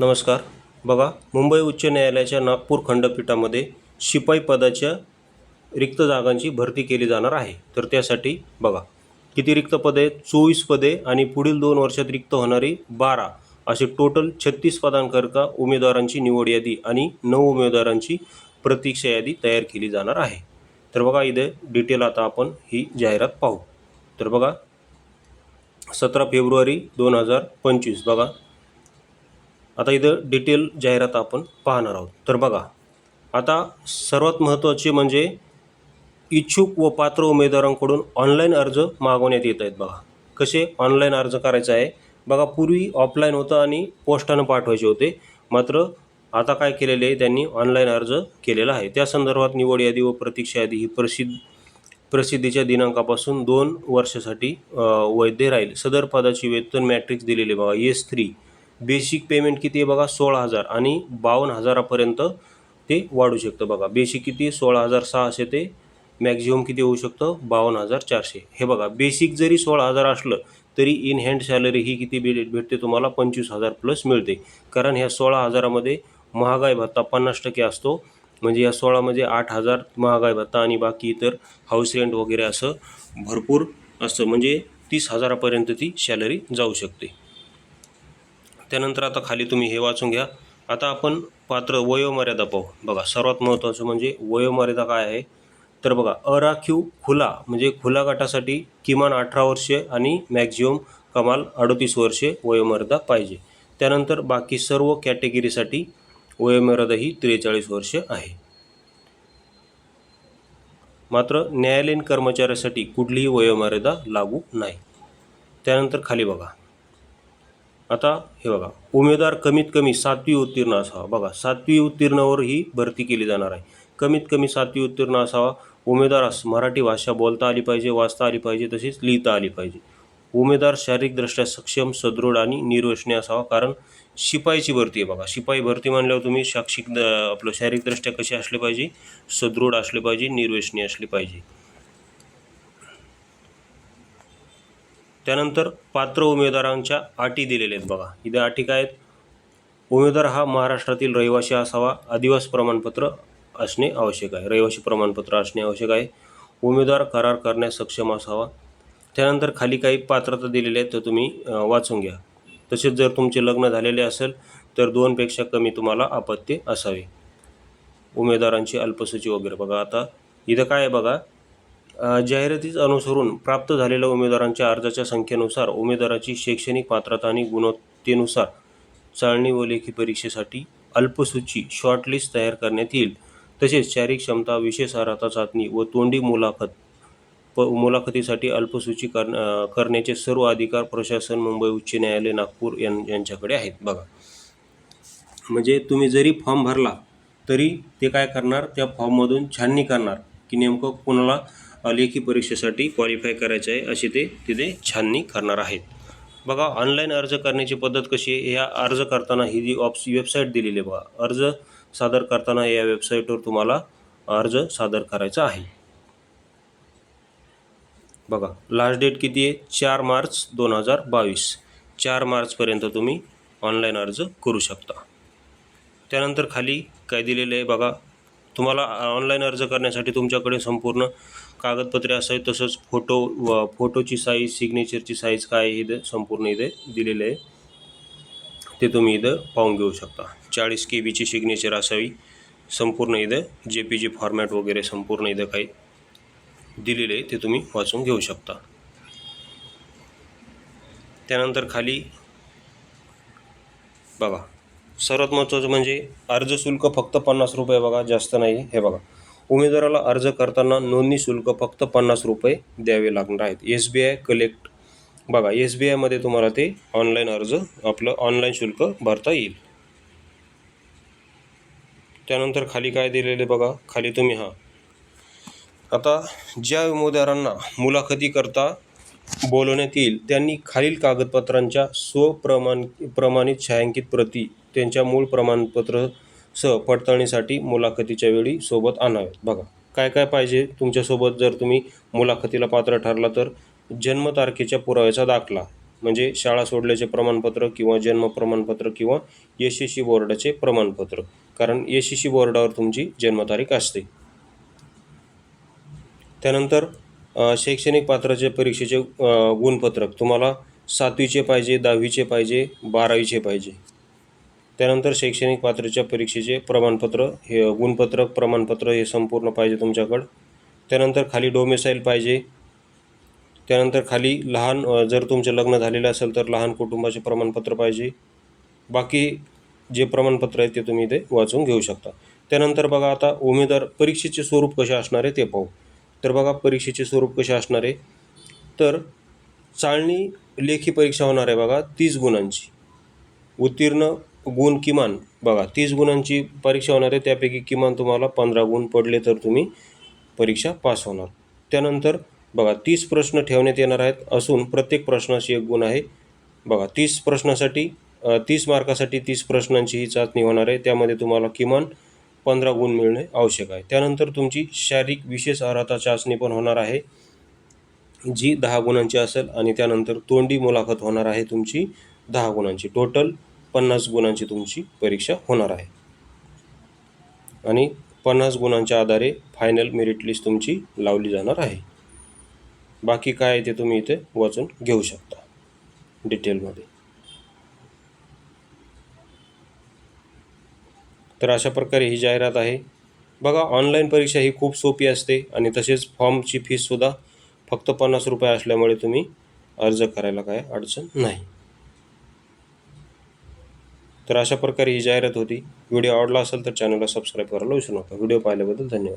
नमस्कार. बघा मुंबई उच्च न्यायालयाच्या नागपूर खंडपीठामध्ये शिपाई पदाच्या रिक्त जागांची भरती केली जाणार आहे. तर त्यासाठी बघा किती रिक्त पदे? आहेत चोवीस पदे आणि पुढील दोन वर्षात रिक्त होणारी बारा असे टोटल छत्तीस पदांकरता उमेदवारांची निवड यादी आणि नऊ उमेदवारांची प्रतीक्षा यादी तयार केली जाणार आहे. तर बघा इथे डिटेल आता आपण ही जाहिरात पाहू. तर बघा सतरा फेब्रुवारी दोन हजार पंचवीस बघा. आता इथं डिटेल जाहिरात आपण पाहणार आहोत. तर बघा आता सर्वात महत्त्वाचे म्हणजे इच्छुक व पात्र उमेदवारांकडून ऑनलाईन अर्ज मागवण्यात येत आहेत बघा. कसे ऑनलाईन अर्ज करायचा आहे? बघा पूर्वी ऑफलाईन होतं आणि पोस्टानं पाठवायचे होते. मात्र आता काय केलेले आहे? त्यांनी ऑनलाईन अर्ज केलेला आहे. त्या संदर्भात निवड यादी व प्रतीक्षा यादी ही प्रसिद्ध प्रसिद्धीच्या दिनांकापासून दोन वर्षासाठी वैध राहील. सदर पदाची वेतन मॅट्रिक्स दिलेले बघा. एस थ्री बेसिक पेमेंट किती आहे बघा? सोळा हजार आणि बावन्न हजारापर्यंत ते वाढू शकतं बघा. बेसिक किती सोळा हजार सहाशे ते मॅक्झिमम किती होऊ शकतं? बावन्न हजार चारशे. हे बघा बेसिक जरी सोळा हजार असलं तरी इन हँड सॅलरी ही किती भेट भेटते तुम्हाला? पंचवीस हजार प्लस मिळते. कारण ह्या सोळा हजारामध्ये महागाई भत्ता पन्नास टक्के असतो. म्हणजे या सोळामध्ये आठ हजार महागाई भत्ता आणि बाकी इतर हाऊस रेंट वगैरे असं भरपूर असतं. म्हणजे तीस हजारापर्यंत ती सॅलरी जाऊ शकते. त्यानंतर आता खाली तुम्ही हे वाचून घ्या. आता आपण पात्र वयोमर्यादा पाहू. बघा सर्वात महत्त्वाचं म्हणजे वयोमर्यादा काय आहे? तर बघा अराखीव खुला म्हणजे खुला गटासाठी किमान अठरा वर्षे आणि मॅक्झिमम कमाल अडतीस वर्षे वयोमर्यादा पाहिजे. त्यानंतर बाकी सर्व कॅटेगरीसाठी वयोमर्यादा ही त्रेचाळीस वर्ष आहे. मात्र न्यायालयीन कर्मचाऱ्यासाठी कुठलीही वयोमर्यादा लागू नाही. त्यानंतर खाली बघा. आता हे बघा उमेदवार कमीत कमी सातवी उत्तीर्ण असावा. बघा सातवी उत्तीर्णावर ही भरती केली जाणार आहे. कमीत कमी सातवी उत्तीर्ण असावा. उमेदवारास मराठी भाषा बोलता आली पाहिजे वाचता आली पाहिजे तसेच लिहिता आली पाहिजे. उमेदवार शारीरिकदृष्ट्या सक्षम सदृढ आणि निर्वशनी असावा. कारण शिपाईची भरती आहे बघा. शिपाई भरती म्हणल्यावर तुम्ही शाक्षिक द- आपलं शारीरिकदृष्ट्या कसे असले पाहिजे? सदृढ असले पाहिजे निर्वसनीय असले पाहिजे. त्यानंतर पात्र उमेदवारांच्या अटी दिलेल्या आहेत बघा. इथे अटी काय आहेत? उमेदवार हा महाराष्ट्रातील रहिवासी असावा आदिवासी प्रमाणपत्र असणे आवश्यक आहे. रहिवासी प्रमाणपत्र असणे आवश्यक आहे. उमेदवार करार करण्यास सक्षम असावा. त्यानंतर खाली काही पात्रता दिलेल्या आहेत तर तुम्ही वाचून घ्या. तसेच जर तुमचे लग्न झालेले असेल तर दोनपेक्षा कमी तुम्हाला अपत्य असावे. उमेदवारांची अल्पसूची वगैरे बघा. आता इथं काय आहे बघा? जाहिरातीच अनुसरून प्राप्त झालेल्या उमेदवारांच्या अर्जाच्या संख्येनुसार उमेदवाराची शैक्षणिक पात्रता आणि गुणवत्तेनुसार चाळणी व लेखी परीक्षेसाठी अल्पसूची शॉर्टलिस्ट तयार करण्यात येईल. तसेच शारीरिक क्षमता विशेष अर्हता चाचणी व तोंडी मुलाखत प मुलाखतीसाठी अल्पसूची कर करण्याचे सर्व अधिकार प्रशासन मुंबई उच्च न्यायालय नागपूर यां यांच्याकडे आहेत. बघा. म्हणजे तुम्ही जरी फॉर्म भरला तरी ते काय करणार? त्या फॉर्ममधून छाननी करणार की नेमकं कोणाला लेखी परीक्षेसाठी क्वालिफाय करायचं आहे अशी ते तिथे छाननी करणार आहेत. बघा ऑनलाईन अर्ज करण्याची पद्धत कशी आहे? ह्या अर्ज करताना ही जी ऑप्स वेबसाईट दिलेली आहे बघा अर्ज सादर करताना या वेबसाईटवर तुम्हाला अर्ज सादर करायचा आहे. बघा लास्ट डेट किती आहे? चार मार्च दोन हजार बावीस. चार मार्चपर्यंत तुम्ही ऑनलाईन अर्ज करू शकता. त्यानंतर खाली काय दिलेलं आहे बघा तुम्हाला ऑनलाईन अर्ज करण्यासाठी तुमच्याकडे संपूर्ण कागदपत्रे असावी तसंच फोटो व फोटोची साईज सिग्नेचरची साईज काय आहे इथं संपूर्ण इथे दिलेले आहे. ते तुम्ही इथं पाहून घेऊ शकता. चाळीस के बीची सिग्नेचर असावी संपूर्ण इथं जे पी जी फॉर्मॅट वगैरे संपूर्ण इथं काही दिलेले आहे ते तुम्ही वाचून घेऊ शकता. त्यानंतर खाली बघा. सर्वात महत्त्वाचं म्हणजे अर्ज शुल्क फक्त पन्नास रुपये बघा जास्त नाही. हे बघा. उमेदवाराला अर्ज करताना नोंदणी शुल्क फक्त पन्नास रुपये द्यावे लागणार आहेत. एस बी आय कलेक्ट बघा एस बी आयमध्ये तुम्हाला ते ऑनलाईन अर्ज आपलं ऑनलाईन शुल्क भरता येईल. त्यानंतर खाली काय दिलेले बघा. खाली तुम्ही हां. आता ज्या उमेदवारांना मुलाखतीकरता बोलवण्यात येईल त्यांनी खालील कागदपत्रांच्या स्वप्रमाण प्रमाणित छायांकित प्रती त्यांच्या मूळ प्रमाणपत्र सह पडताळणीसाठी मुलाखतीच्या वेळी सोबत आणावेत बघा काय काय पाहिजे? तुमच्यासोबत जर तुम्ही मुलाखतीला पात्र ठरला तर जन्मतारखेच्या पुराव्याचा दाखला म्हणजे शाळा सोडल्याचे प्रमाणपत्र किंवा जन्म प्रमाणपत्र किंवा यशस्वी बोर्डाचे प्रमाणपत्र कारण यशस्वी बोर्डावर तुमची जन्मतारीख असते. त्यानंतर शैक्षणिक पात्राच्या परीक्षेचे गुणपत्रक तुम्हाला सातवीचे पाहिजे दहावीचे पाहिजे बारावीचे पाहिजे. त्यानंतर शैक्षणिक पात्रच्या परीक्षेचे प्रमाणपत्र हे गुणपत्रक प्रमाणपत्र हे संपूर्ण पाहिजे तुमच्याकडं. त्यानंतर खाली डोमेसाईल पाहिजे. त्यानंतर खाली लहान जर तुमचे लग्न झालेलं असेल तर लहान कुटुंबाचे प्रमाणपत्र पाहिजे. बाकी जे प्रमाणपत्र आहे ते तुम्ही इथे वाचून घेऊ शकता. त्यानंतर बघा आता उमेदवार परीक्षेचे स्वरूप कसे असणार आहे ते पाहू. तर बघा परीक्षेचे स्वरूप कसे असणार आहे. तर चाळणी लेखी परीक्षा होणार आहे बघा तीस गुणांची. उत्तीर्ण गुण किमान बघा तीस गुणांची परीक्षा होणार आहे त्यापैकी किमान तुम्हाला पंधरा गुण पडले तर तुम्ही परीक्षा पास होणार. त्यानंतर बघा तीस प्रश्न ठेवण्यात येणार आहेत असून प्रत्येक प्रश्नाशी एक गुण आहे. बघा तीस प्रश्नासाठी तीस मार्कासाठी तीस प्रश्नांची ही चाचणी होणार आहे. त्यामध्ये तुम्हाला किमान पंधरा गुण मिळणे आवश्यक आहे. त्यानंतर तुमची शारीरिक विशेष अर्हता चाचणी पण होणार आहे जी दहा गुणांची असेल आणि त्यानंतर तोंडी मुलाखत होणार आहे तुमची दहा गुणांची. टोटल पन्नास गुणांची तुमची परीक्षा होणार आहे. आणि पन्नास गुणांच्या आधारे फायनल मेरिट लिस्ट तुमची लावली जाणार आहे. बाकी काय आहे ते तुम्ही इथे वाचून घेऊ शकता डिटेलमध्ये तर अशा प्रकारे ही जाहिरात आहे. बघा ऑनलाईन परीक्षा ही खूप सोपी असते आणि तसेच फॉर्मची फीससुद्धा फक्त पन्नास रुपये असल्यामुळे तुम्ही अर्ज करायला काय अडचण नाही. तर अशा प्रकारे ही जाहिरात होती. व्हिडिओ आवडला असेल तर चॅनलला सबस्क्राईब करायला विसरू नका. व्हिडिओ पाहिल्याबद्दल धन्यवाद.